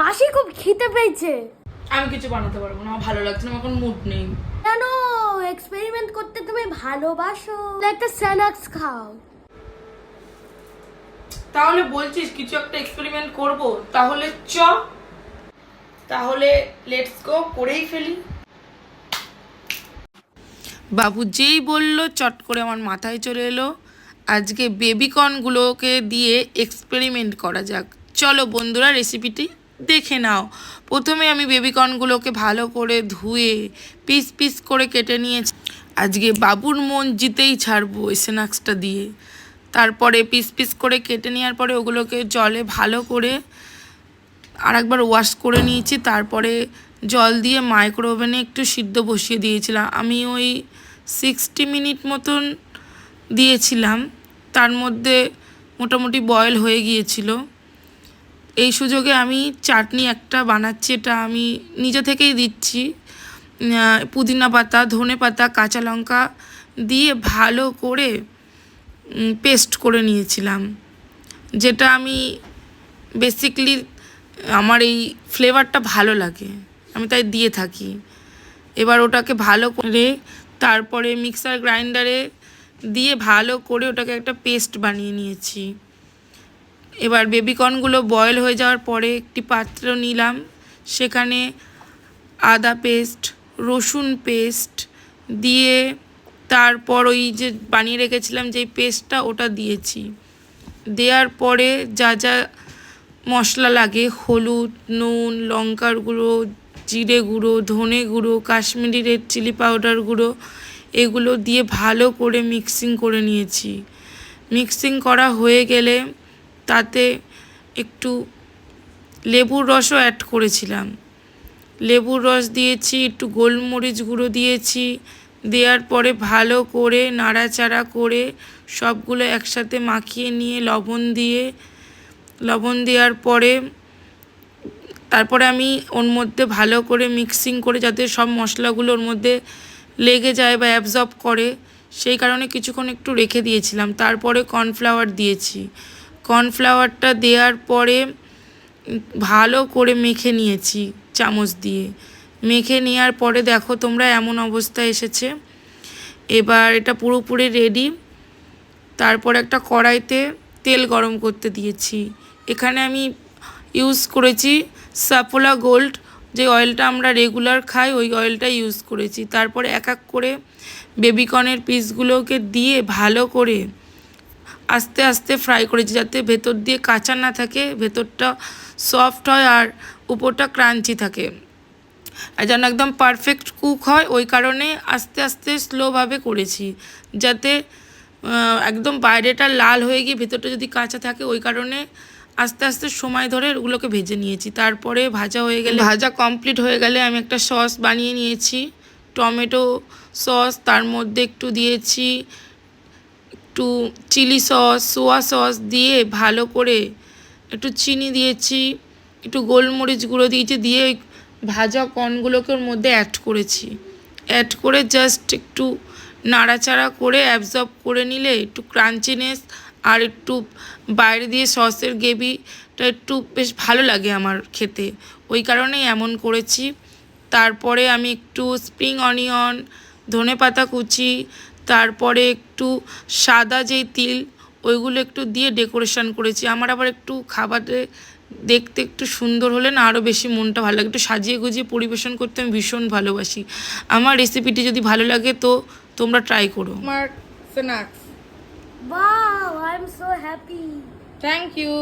মাসি খুব খিদে পেয়েছে। আমি কিছু বানাতে পারব না আমার ভালো লাগছে না আমার কোনো মুড নেই। কেন? এক্সপেরিমেন্ট করতে তুমি ভালোবাসো। একটা স্ন্যাক্স খাও। তাহলে বলছিস কিছু একটা এক্সপেরিমেন্ট করব? তাহলে চ। তাহলে লেটস গো করেই ফেলি। বাবু যেই বলল চট করে আমার মাথায় চলে এলো। আজকে বেবিকর্নগুলোকে দিয়ে এক্সপেরিমেন্ট করা যাক। চলো বন্ধুরা রেসিপিটি দেখে নাও। প্রথমে আমি বেবিকর্নগুলোকে ভালো করে ধুয়ে পিস পিস করে কেটে নিয়েছি। আজকে বাবুর মন জিতেই ছাড়বো এই স্ন্যাক্সটা দিয়ে। তারপরে পিস পিস করে কেটে নেওয়ার পরে ওগুলোকে জলে ভালো করে আর একবার ওয়াশ করে নিয়েছি। তারপরে জল দিয়ে মাইক্রো ওভেনে একটু সিদ্ধ বসিয়ে দিয়েছিলাম। আমি ওই সিক্সটি মিনিট মতন দিয়েছিলাম। তার মধ্যে মোটামুটি বয়েল হয়ে গিয়েছিল। এই সুযোগে আমি চাটনি একটা বানাচ্ছি, এটা আমি নিজে থেকেই দিচ্ছি। পুদিনা পাতা, ধনে পাতা, কাঁচা লঙ্কা দিয়ে ভালো করে পেস্ট করে নিয়েছিলাম। যেটা আমি বেসিকলি আমার এই ফ্লেভারটা ভালো লাগে, আমি তাই দিয়ে থাকি। এবার ওটাকে ভালো করে তারপরে মিক্সার গ্রাইন্ডারে দিয়ে ভালো করে ওটাকে একটা পেস্ট বানিয়ে নিয়েছি। এবার বেবিকর্নগুলো বয়েল হয়ে যাওয়ার পরে একটি পাত্র নিলাম। সেখানে আদা পেস্ট, রসুন পেস্ট দিয়ে তারপর ওই যে বানিয়ে রেখেছিলাম যে পেস্টটা ওটা দিয়েছি। দেওয়ার পরে যা যা মশলা লাগে, হলুদ, নুন, লঙ্কার গুঁড়ো, জিরে গুঁড়ো, ধনে গুঁড়ো, কাশ্মীরি রেড চিলি পাউডার গুঁড়ো, এগুলো দিয়ে ভালো করে মিক্সিং করে নিয়েছি। মিক্সিং করা হয়ে গেলে তাতে একটু লেবুর রসও অ্যাড করেছিলাম। লেবুর রস দিয়েছি, একটু গোলমরিচ গুঁড়ো দিয়েছি, দেওয়ার পরে ভালো করে নাড়াচাড়া করে সবগুলো একসাথে মাখিয়ে নিয়ে লবণ দিয়ে, লবণ দেওয়ার পরে তারপরে আমি ওর মধ্যে ভালো করে মিক্সিং করে যাতে সব মশলাগুলো ওর মধ্যে লেগে যায় বা অ্যাবজর্ব করে, সেই কারণে কিছুক্ষণ একটু রেখে দিয়েছিলাম। তারপরে কর্নফ্লাওয়ার দিয়েছি। কর্নফ্লাওয়ারটা দেওয়ার পরে ভালো করে মেখে নিয়েছি চামচ দিয়ে। মেখে নেওয়ার পরে দেখো তোমরা এমন অবস্থা এসেছে। এবার এটা পুরোপুরি রেডি তারপর একটা কড়াইতে তেল গরম করতে দিয়েছি। এখানে আমি ইউজ করেছি সাফোলা গোল্ড যে অয়েলটা আমরা রেগুলার খাই, ওই অয়েলটা ইউজ করেছি। তারপরে এক এক করে বেবিকর্নের পিসগুলোকে দিয়ে ভালো করে আস্তে আস্তে ফ্রাই করেছি যাতে ভেতর দিয়ে কাঁচা না থাকে, ভেতরটা সফট হয় আর উপরটা ক্রাঞ্চি থাকে। আর যেন একদম পারফেক্ট কুক হয়, ওই কারণে আস্তে আস্তে স্লোভাবে করেছি। যাতে একদম বাইরেটা লাল হয়ে গিয়ে ভেতরটা যদি কাঁচা থাকে, ওই কারণে আস্তে আস্তে সময় ধরে ওগুলোকে ভেজে নিয়েছি। তারপরে ভাজা হয়ে গেলে, ভাজা কমপ্লিট হয়ে গেলে আমি একটা সস বানিয়ে নিয়েছি। টমেটো সস তার মধ্যে একটু দিয়েছি একটু চিলি সস, সোয়া সস দিয়ে ভালো করে একটু চিনি দিয়েছি, একটু গোলমরিচ গুঁড়ো দিয়েছি, দিয়ে ওই ভাজা কর্নগুলোকে ওর মধ্যে অ্যাড করেছি। অ্যাড করে জাস্ট একটু নাড়াচাড়া করে অ্যাবজর্ব করে নিলে একটু ক্রাঞ্চিনেস আর একটু বাইরে দিয়ে সসের গ্রেভিটা একটু বেশ ভালো লাগে আমার খেতে। ওই কারণেই এমন করেছি। তারপরে আমি একটু স্প্রিং অনিয়ন ধনে পাতা কুচি তারপরে একটু সাদা যেই তিল ওইগুলো একটু দিয়ে ডেকোরেশন করেছি। আমার আবার একটু খাবারে দেখতে একটু সুন্দর হলে না আরও বেশি মনটা ভালো লাগে। একটু সাজিয়ে গুজিয়ে পরিবেশন করতে আমি ভীষণ ভালোবাসি। আমার রেসিপিটি যদি ভালো লাগে তো তোমরা ট্রাই করো। আমার snacks wow I am so happy thank you